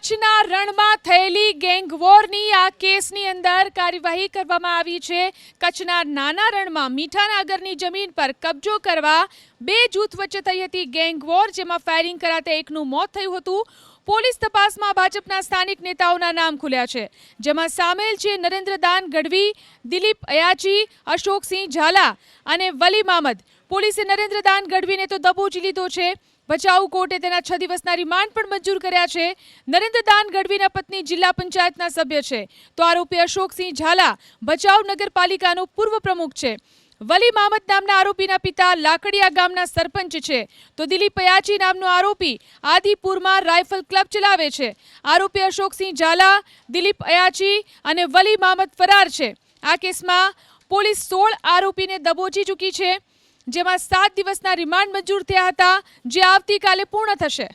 કચ્છના રણમાં થયેલી ગેંગ વોરની આ કેસની અંદર કાર્યવાહી કરવામાં આવી છે. કચ્છના નાના રણમાં મીઠાનાગરની જમીન પર કબજો કરવા બે જૂથ વચ્ચે થઈ હતી ગેંગ વોર, જેમાં ફાયરિંગ કરાતા એકનું મોત થયું હતું. પોલીસ તપાસમાં ભાજપના સ્થાનિક નેતાઓના નામ ખુલ્યા છે, જેમાં સામેલ છે નરેન્દ્રદાન ગઢવી, દિલીપ અયાચી અશોકસિંહ ઝાલા અને વલી મામદ પોલીસે નરેન્દ્ર દાન ગઢવીને તો દબોચી લીધો છે. ભચાઉ કોર્ટે તેના છ દિવસના રિમાન્ડ પણ મંજૂર કર્યા છે. નરેન્દ્રદાન ગઢવીના પત્ની જિલ્લા પંચાયતના સભ્ય છે. તો આરોપી અશોકસિંહ ઝાલા ભચાઉ નગરપાલિકાનો પૂર્વ પ્રમુખ છે. વલી મામદ નામના આરોપીના પિતા લાકડિયા ગામના સરપંચ છે. તો દિલીપ પયાચી નામનો આરોપી આદિપુરમાં રાઇફલ ક્લબ ચલાવે છે. આરોપી અશોકસિંહ ઝાલા, દિલીપ અયાચી અને વલી મામદ ફરાર છે. આ કેસમાં પોલીસ સોળ આરોપીને દબોચી ચૂકી છે. જેમાં સાત દિવસના રિમાન્ડ મંજૂર થયા હતા જે આવતીકાલે પૂર્ણ થશે.